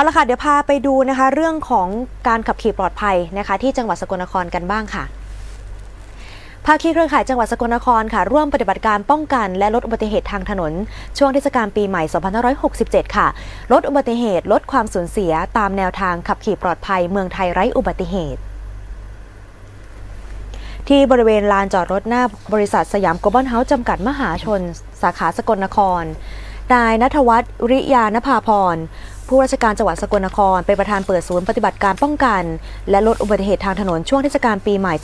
เอาละค่ะ เดี๋ยวพาไปดูนะคะ เรื่องของการขับขี่ปลอดภัยนะคะ ที่จังหวัดสกลนครกันบ้างค่ะภาคีเครือข่ายจังหวัดสกลนครค่ะ ร่วมปฏิบัติการป้องกันและลดอุบัติเหตุทางถนน ช่วงเทศกาลปีใหม่ 2567 ค่ะ ลดอุบัติเหตุลดความสูญเสียตามแนวทางขับขี่ปลอดภัยเมืองไทยไร้อุบัติเหตุที่บริเวณลานจอดรถหน้าบริษัทสยามโกลบอลเฮาส์จำกัดมหาชน สาขาสกลนคร นายนัทวัฒน์ริยานภาพร ผู้ราชการจังหวัดสกลนครเป็นประธานเปิดศูนย์ปฏิบัติการป้องกัน และลดอุบัติเหตุทางถนนช่วงเทศกาลปีใหม่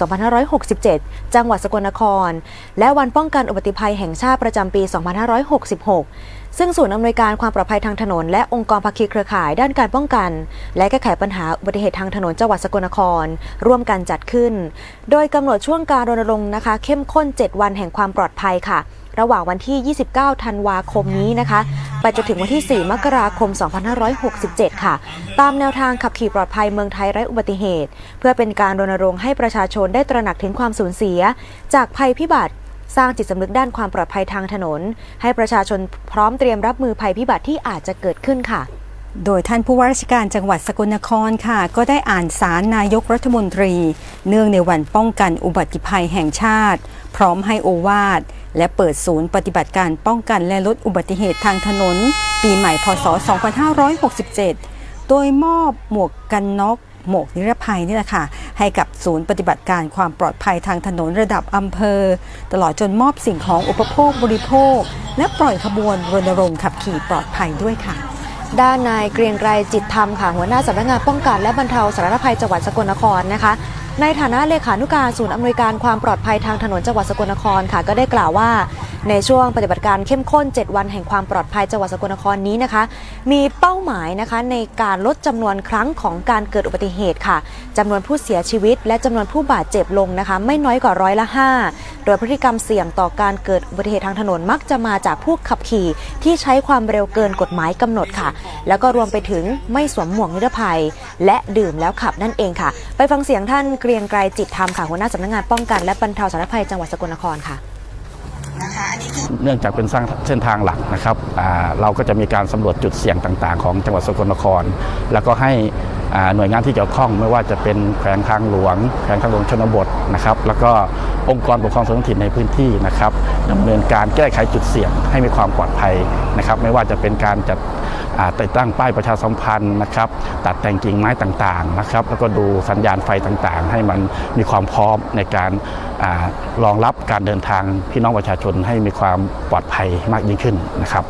2567 จังหวัดสกลนคร และวันป้องกันอุบัติภัยแห่งชาติประจำปี 2566 ซึ่งศูนย์อำนวยการความปลอดภัยทางถนน และองค์กรภาคีเครือข่ายด้านการป้องกัน และแก้ไขปัญหาอุบัติเหตุทางถนนจังหวัดสกลนคร ร่วมกันจัดขึ้น โดยกำหนดช่วงการรณรงค์นะคะ เข้มข้น 7 วันแห่งความปลอดภัยค่ะ ระหว่างวันที่ 29 ธันวาคมนี้นะคะ ไปจนถึงวันที่ 4 มกราคม 2567 ค่ะ ตามแนวทางขับขี่ปลอดภัยเมืองไทยไร้อุบัติเหตุ เพื่อเป็นการรณรงค์ให้ประชาชนได้ตระหนักถึงความสูญเสีย จากภัยพิบัติสร้างจิตสำนึกด้านความปลอดภัยทางถนน ให้ประชาชนพร้อมเตรียมรับมือภัยพิบัติที่อาจจะเกิดขึ้นค่ะ โดยท่านผู้ว่าราชการจังหวัดสกลนครค่ะ ก็ได้อ่านสารนายกรัฐมนตรี เนื่องในวันป้องกันอุบัติภัยแห่งชาติ พร้อมให้โอวาท และเปิดศูนย์ปฏิบัติการป้องกันและลดอุบัติเหตุทางถนน ปีใหม่พศ 2567 โดยมอบหมวกกันน็อกหมวกนิรภัยนี่แหละค่ะ ให้กับศูนย์ปฏิบัติการความปลอดภัยทางถนนระดับอำเภอ ตลอดจนมอบสิ่งของอุปโภคบริโภค และปล่อยขบวนรณรงค์ขับขี่ปลอดภัยด้วยค่ะ ด้านนายเกรียงไกรจิตธรรมค่ะหัวหน้าสำนักงานป้องกันและบรรเทาสาธารณภัยจังหวัดสกลนครนะคะ ในฐานะเลขานุการศูนย์อำนวยการความปลอดภัยทางถนนจังหวัดสกลนครค่ะ ก็ได้กล่าวว่า ในช่วงปฏิบัติการเข้มข้น 7 วันแห่งความปลอดภัยจังหวัดสกลนครนี้นะคะ มีเป้าหมายนะคะในการลดจำนวนครั้งของการเกิดอุบัติเหตุค่ะจำนวนผู้เสียชีวิต และจำนวนผู้บาดเจ็บลงนะคะ ไม่น้อยกว่าร้อยละ5 โดยพฤติกรรมเสี่ยงต่อการเกิดอุบัติเหตุทางถนนมักจะมาจากผู้ขับขี่ที่ใช้ความเร็วเกินกฎหมายกำหนดค่ะ แล้วก็รวมไปถึงไม่สวมหมวกนิรภัย และดื่มแล้วขับนั่นเองค่ะ ไปฟังเสียงท่านเกรียงไกรจิตธรรมค่ะหัวหน้าสำนักงานป้องกันและบรรเทาสาธารณภัยจังหวัดสกลนครค่ะ เนื่องจากเป็นสร้างเส้นทางหลักนะครับเราก็จะมีการสำรวจจุดเสี่ยงต่างๆ ของจังหวัดสกลนคร แล้วก็ให้หน่วยงานที่เกี่ยวข้องไม่ว่าจะเป็นแขวงทางหลวงแขวงทางหลวงชนบทนะครับแล้วก็องค์กรปกครองส่วนท้องถิ่นในพื้นที่นะครับดำเนินการแก้ไขจุดเสี่ยงให้มีความปลอดภัยนะครับ ไม่ว่าจะเป็นการจัด ติดตั้งป้ายประชาสัมพันธ์นะครับตัดแต่งกิ่งไม้ต่างๆนะครับแล้วก็ดูสัญญาณไฟต่างๆ ให้มันมีความพร้อมในการรองรับการเดินทางพี่น้องประชาชนให้มีความปลอดภัยมากยิ่งขึ้นนะครับ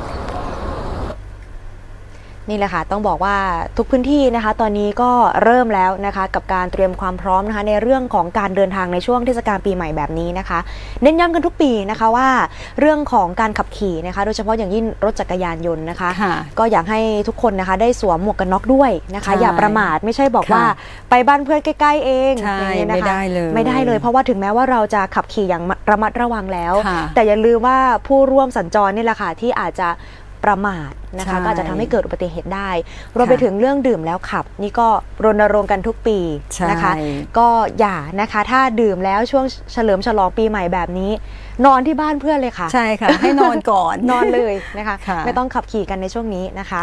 นี่แหละค่ะต้องบอกว่าทุกพื้นที่นะคะ ตอนนี้ก็เริ่มแล้วนะคะ กับการเตรียมความพร้อมนะคะในเรื่องของการเดินทางในช่วงเทศกาลปีใหม่แบบนี้นะคะ เน้นย้ำกันทุกปีนะคะว่าเรื่องของการขับขี่นะคะ โดยเฉพาะอย่างยิ่งรถจักรยานยนต์นะคะค่ะก็อยากให้ทุกคนนะคะได้สวมหมวกกันน็อกด้วยนะคะใช่อย่าประมาทไม่ใช่บอกค่ะว่าไปบ้านเพื่อนใกล้ๆเองใช่อย่างนี้นะคะไม่ได้เลยไม่ได้เลยเพราะว่าถึงแม้ว่าเราจะขับขี่อย่างระมัดระวังแล้วค่ะแต่อย่าลืมว่าผู้ร่วมสัญจรนี่แหละค่ะที่อาจจะ ประมาทนะคะ ใช่ ก็อาจจะทำให้เกิดอุบัติเหตุได้รวมไปค่ะถึงเรื่องดื่มแล้วขับ นี่ก็รณรงค์กันทุกปีใช่ นะคะ ก็อย่านะคะ ถ้าดื่มแล้วช่วงเฉลิมฉลองปีใหม่แบบนี้ นอนที่บ้านเพื่อนเลยค่ะ ใช่ค่ะ ให้นอนก่อน นอนเลยนะคะ ค่ะ ไม่ต้องขับขี่กันในช่วงนี้นะคะ